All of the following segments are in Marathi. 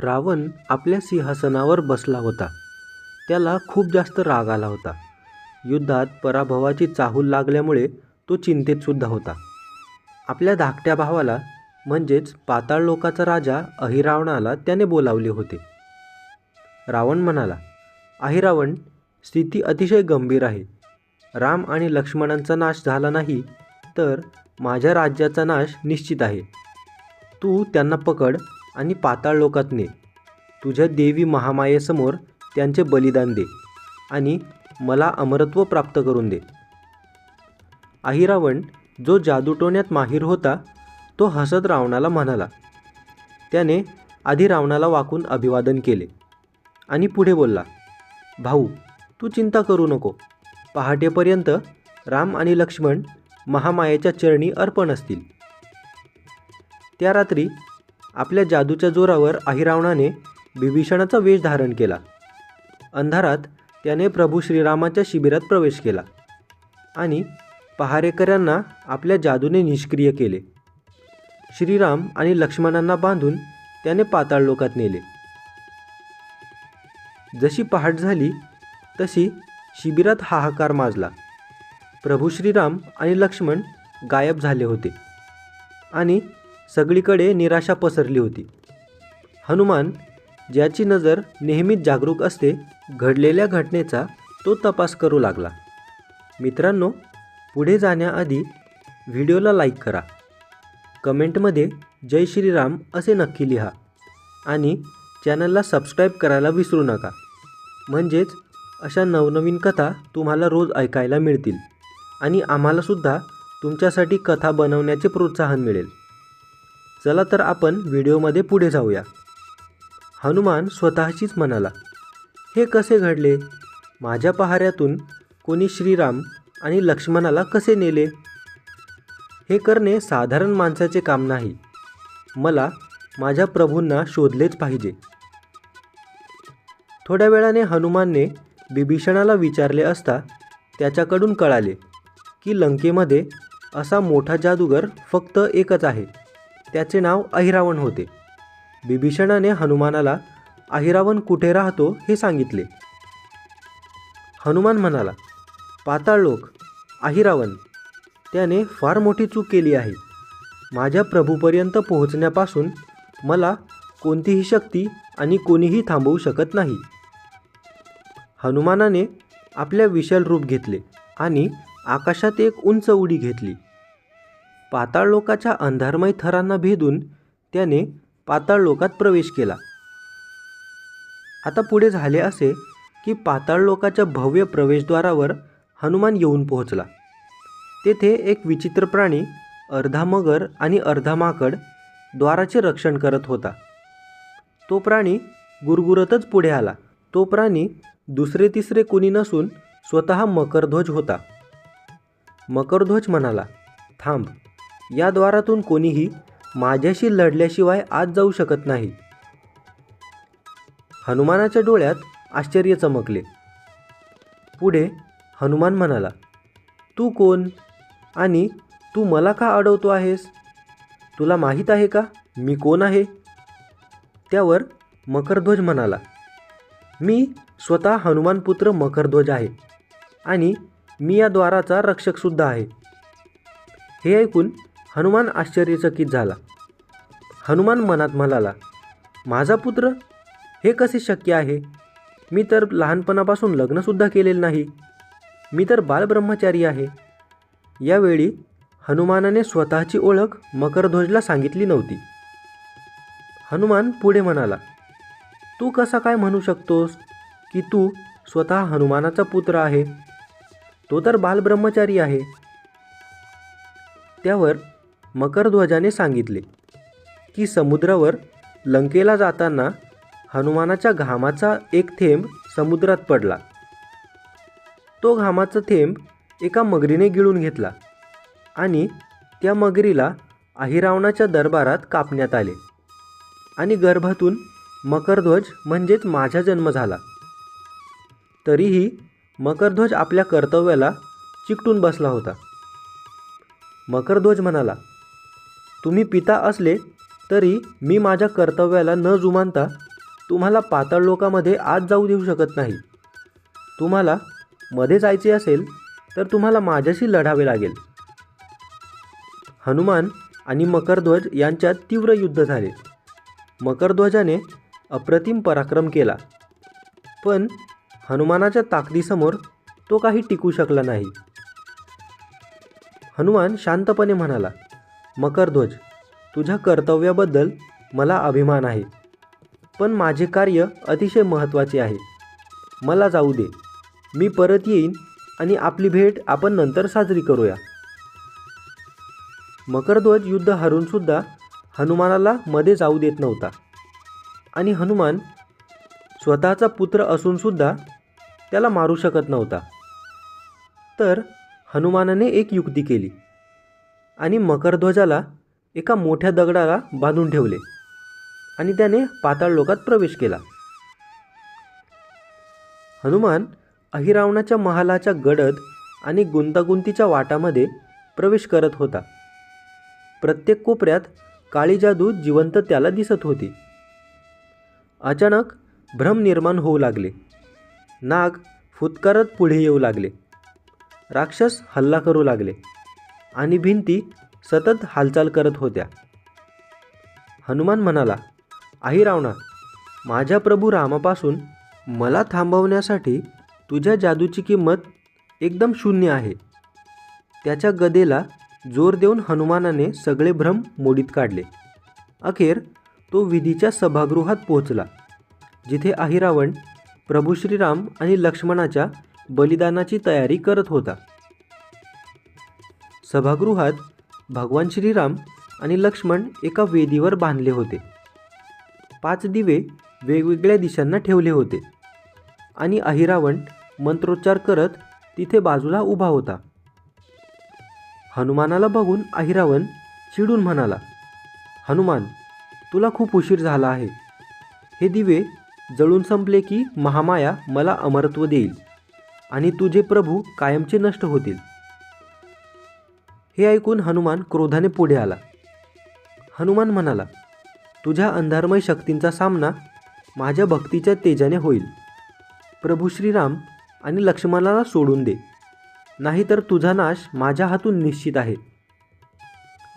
रावण आपल्या सिंहासनावर बसला होता. त्याला खूप जास्त राग आला होता. युद्धात पराभवाची चाहूल लागल्यामुळे तो चिंतेतसुद्धा होता. आपल्या धाकट्या भावाला म्हणजेच पाताळ लोकाचा राजा अहिरावणाला त्याने बोलावले होते. रावण म्हणाला अहिरावण स्थिती अतिशय गंभीर आहे. राम आणि लक्ष्मणांचा नाश झाला नाही तर माझ्या राज्याचा नाश निश्चित आहे. तू त्यांना पकड आणि पाताळ लोकात ने. तुझ्या देवी महामायेसमोर त्यांचे बलिदान दे आणि मला अमरत्व प्राप्त करून दे. अहिरावण जो जादूटोण्यात माहीर होता तो हसत रावणाला म्हणाला. त्याने आधी रावणाला वाकून अभिवादन केले आणि पुढे बोलला भाऊ तू चिंता करू नको. पहाटेपर्यंत राम आणि लक्ष्मण महामायेच्या चरणी अर्पण असतील. त्या रात्री आपल्या जादूच्या जोरावर अहिरावणाने बिभीषणाचा वेश धारण केला. अंधारात त्याने प्रभू श्रीरामाच्या शिबिरात प्रवेश केला आणि पहारेकऱ्यांना आपल्या जादूने निष्क्रिय केले. श्रीराम आणि लक्ष्मणांना बांधून त्याने पाताळ लोकात नेले. जशी पहाट झाली तशी शिबिरात हाहाकार माजला. प्रभू श्रीराम आणि लक्ष्मण गायब झाले होते आणि सगळीकडे निराशा पसरली होती. हनुमान ज्याची नजर नेहमीच जागरूक असते घडलेल्या घटनेचा तो तपास करू लागला. मित्रांनो पुढे जाण्याआधी व्हिडिओला लाईक करा. कमेंटमध्ये जय श्रीराम असे नक्की लिहा आणि चॅनलला सबस्क्राईब करायला विसरू नका. म्हणजेच अशा नवनवीन कथा तुम्हाला रोज ऐकायला मिळतील आणि आम्हालासुद्धा तुमच्यासाठी कथा बनवण्याचे प्रोत्साहन मिळेल. चला तर आपण व्हिडिओमध्ये पुढे जाऊया. हनुमान स्वतःशीच म्हणाला हे कसे घडले? माझ्या पहाऱ्यातून कोणी श्रीराम आणि लक्ष्मणाला कसे नेले? हे करणे साधारण माणसाचे काम नाही. मला माझ्या प्रभूंना शोधलेच पाहिजे. थोड्या वेळाने हनुमानने बिभीषणाला विचारले असता त्याच्याकडून कळाले की लंकेमध्ये असा मोठा जादूगर फक्त एकच आहे. त्याचे नाव अहिरावण होते. बिभीषणाने हनुमानाला अहिरावण कुठे राहतो हे सांगितले. हनुमान म्हणाला पाताळ लोक अहिरावण. त्याने फार मोठी चूक केली आहे. माझ्या प्रभूपर्यंत पोहोचण्यापासून मला कोणतीही शक्ती आणि कोणीही थांबवू शकत नाही. हनुमानाने आपल्या विशाल रूप घेतले आणि आकाशात एक उंच उडी घेतली. पाताळ लोकाच्या अंधारमय थरांना भेदून त्याने पाताळ लोकात प्रवेश केला. आता पुढे झाले असे की पाताळ लोकाच्या भव्य प्रवेशद्वारावर हनुमान येऊन पोहोचला. तेथे एक विचित्र प्राणी अर्धा मगर आणि अर्धा माकड द्वाराचे रक्षण करत होता. तो प्राणी गुरगुरतच पुढे आला. तो प्राणी दुसरे तिसरे कुणी नसून स्वतः मकरध्वज होता. मकरध्वज म्हणाला थांब या द्वारातून कोणीही माझ्याशी लढल्याशिवाय आत जाऊ शकत नाही. हनुमानाच्या डोळ्यात आश्चर्य चमकले. पुढे हनुमान म्हणाला तू कोण आणि तू मला का अडवतो आहेस? तुला माहीत आहे का मी कोण आहे? त्यावर मकरध्वज म्हणाला मी स्वतः हनुमानपुत्र मकरध्वज आहे आणि मी या द्वाराचा रक्षकसुद्धा आहे. हे ऐकून हनुमान आश्चर्यचकित झाला. हनुमान मनात म्हणाला माझा पुत्र? हे कसे शक्य आहे? मी तर लहानपणापासून लग्नसुद्धा केलेलं नाही. मी तर बालब्रह्मचारी आहे. यावेळी हनुमानाने स्वतःची ओळख मकरध्वजला सांगितली नव्हती. हनुमान पुढे म्हणाला तू कसा काय म्हणू शकतोस की तू स्वतः हनुमानाचा पुत्र आहे? तो तर बालब्रह्मचारी आहे. त्यावर मकरध्वजाने सांगितले की समुद्रावर लंकेला जाताना हनुमानाच्या घामाचा एक थेंब समुद्रात पडला. तो घामाचा थेंब एका मगरीने गिळून घेतला आणि त्या मगरीला अहिरावणाच्या दरबारात कापण्यात आले आणि गर्भातून मकरध्वज म्हणजेच माझा जन्म झाला. तरीही मकरध्वज आपल्या कर्तव्याला चिकटून बसला होता. मकरध्वज म्हणाला तुम्ही पिता असले तरी मी माझ्या कर्तव्याला न जुमानता तुम्हाला पाताळ लोकामध्ये आत जाऊ देऊ शकत नाही. तुम्हाला मध्ये जायचे असेल तर तुम्हाला माझ्याशी लढावे लागेल. हनुमान आणि मकरध्वज यांच्यात तीव्र युद्ध झाले. मकरध्वजाने अप्रतिम पराक्रम केला. पण हनुमानाच्या ताकदीसमोर तो काही टिकू शकला नाही. हनुमान शांतपणे म्हणाला मकरध्वज तुझ्या कर्तव्याबद्दल मला अभिमान आहे. पण माझे कार्य अतिशय महत्त्वाचे आहे. मला जाऊ दे. मी परत येईन आणि आपली भेट आपण नंतर साजरी करूया. मकरध्वज युद्ध हरूनसुद्धा हनुमानाला मध्ये जाऊ देत नव्हता. आणि हनुमान स्वतःचा पुत्र असूनसुद्धा त्याला मारू शकत नव्हता. तर हनुमानाने एक युक्ती केली. आणि मकरध्वजाला एका मोठ्या दगडाला बांधून ठेवले. आणि त्याने पाताळ लोकात प्रवेश केला. हनुमान अहिरावणाच्या महालाच्या गडद आणि गुंतागुंतीच्या वाटामध्ये प्रवेश करत होता. प्रत्येक कोपऱ्यात काळी जादू जिवंत त्याला दिसत होती. अचानक भ्रम निर्माण होऊ लागले. नाग फुतकारत पुढे येऊ लागले. राक्षस हल्ला करू लागले. आणि भिंती सतत हालचाल करत होत्या. हनुमान म्हणाला आई रावणा माझ्या प्रभू रामापासून मला थांबवण्यासाठी तुझ्या जादूची किंमत एकदम शून्य आहे. त्याच्या गदेला जोर देऊन हनुमानाने सगळे भ्रम मोडीत काढले. अखेर तो विधीच्या सभागृहात पोहोचला जिथे अहिरावण प्रभू श्रीराम आणि लक्ष्मणाच्या बलिदानाची तयारी करत होता. सभागृहात भगवान श्रीराम आणि लक्ष्मण एका वेदीवर बांधले होते. पाच दिवे वेगवेगळ्या दिशांना ठेवले होते आणि अहिरावण मंत्रोच्चार करत तिथे बाजूला उभा होता. हनुमानाला बघून अहिरावण चिडून म्हणाला हनुमान तुला खूप उशीर झाला आहे. हे दिवे जळून संपले की महामाया मला अमरत्व देईल आणि तुझे प्रभू कायमचे नष्ट होतील. हे ऐकून हनुमान क्रोधाने पुढे आला. हनुमान म्हणाला तुझ्या अंधारमय शक्तींचा सामना माझ्या भक्तीच्या तेजाने होईल. प्रभू श्रीराम आणि लक्ष्मणाला सोडून दे. नाहीतर तुझा नाश माझ्या हातून निश्चित आहे.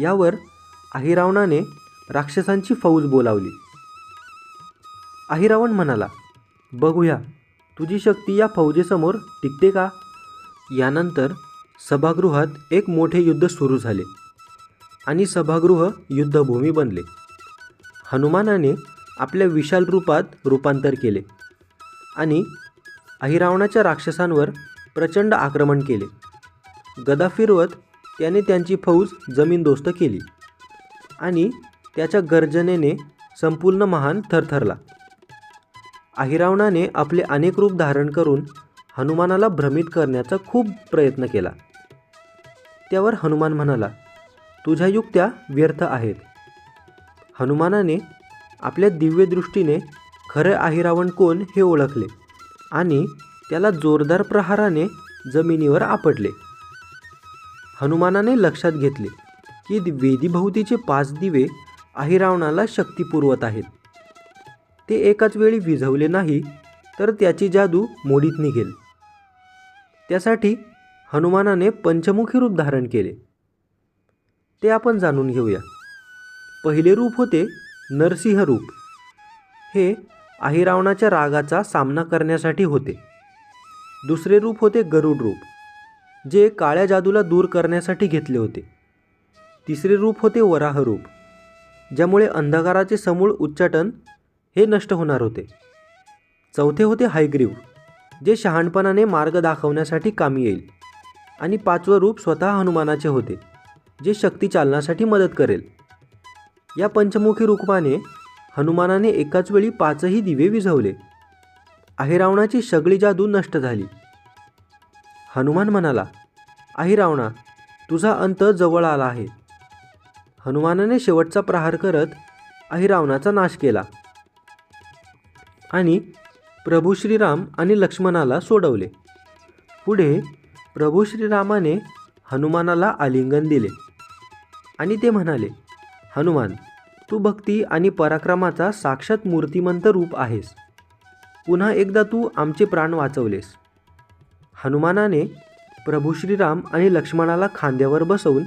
यावर अहिरावणाने राक्षसांची फौज बोलावली. अहिरावण म्हणाला बघूया तुझी शक्ती या फौजेसमोर टिकते का? यानंतर सभागृहात एक मोठे युद्ध सुरू झाले आणि सभागृह युद्धभूमी बनले. हनुमानाने आपल्या विशाल रूपात रूपांतर केले आणि अहिरावणाच्या राक्षसांवर प्रचंड आक्रमण केले. गदा फिरवत त्याने त्यांची फौज जमीनदोस्त केली आणि त्याच्या गर्जनेने संपूर्ण महान थरथरला. अहिरावणाने आपले अनेक रूप धारण करून हनुमानाला भ्रमित करण्याचा खूप प्रयत्न केला. त्यावर हनुमान म्हणाला तुझ्या युक्त्या व्यर्थ आहेत. हनुमानाने आपल्या दिव्यदृष्टीने खरं अहिरावण कोण हे ओळखले आणि त्याला जोरदार प्रहाराने जमिनीवर आपटले. हनुमानाने लक्षात घेतले की वेदीभोवतीचे पाच दिवे अहिरावणाला शक्ती पुरवत आहेत. ते एकाच वेळी विझवले नाही तर त्याची जादू मोडीत निघेल. त्यासाठी हनुमानाने पंचमुखी रूप धारण केले. ते आपण जाणून घेऊया. पहिले रूप होते नरसिंह रूप. हे अहिरावणाच्या रागाचा सामना करण्यासाठी होते. दुसरे रूप होते गरुड रूप जे काळ्या जादूला दूर करण्यासाठी घेतले होते. तिसरे रूप होते वराह रूप ज्यामुळे अंधकाराचे समूळ उच्चाटन हे नष्ट होणार होते. चौथे होते हायग्रीव जे शहाणपणाने मार्ग दाखवण्यासाठी कामी येईल. आणि पाचवं रूप स्वतः हनुमानाचे होते जे शक्ती चालनासाठी मदत करेल. या पंचमुखी रूपाने हनुमानाने एकाच वेळी पाचही दिवे विझवले. अहिरावणाची सगळी जादू नष्ट झाली. हनुमान म्हणाला अहिरावणा तुझा अंत जवळ आला आहे. हनुमानाने शेवटचा प्रहार करत अहिरावणाचा नाश केला. आणि प्रभू श्रीराम आणि लक्ष्मणाला सोडवले. पुढे प्रभू श्रीरामाने हनुमानाला आलिंगन दिले. आणि ते म्हणाले हनुमान तू भक्ती आणि पराक्रमाचा साक्षात मूर्तिमंत रूप आहेस. पुन्हा एकदा तू आमचे प्राण वाचवलेस. हनुमानाने प्रभू श्रीराम आणि लक्ष्मणाला खांद्यावर बसवून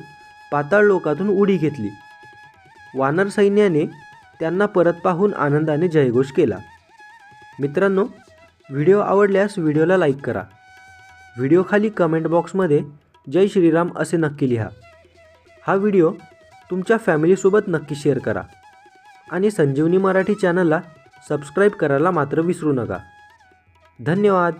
पाताळ लोकातून उडी घेतली. वानर सैन्याने त्यांना परत पाहून आनंदाने जयघोष केला. मित्रांनो व्हिडिओ आवडल्यास व्हिडिओला लाईक करा. व्हिडिओखाली कमेंट बॉक्समध्ये जय श्रीराम असे नक्की लिहा. हा व्हिडिओ तुमच्या फॅमिलीसोबत नक्की शेअर करा आणि संजीवनी मराठी चॅनलला सबस्क्राईब करायला मात्र विसरू नका. धन्यवाद.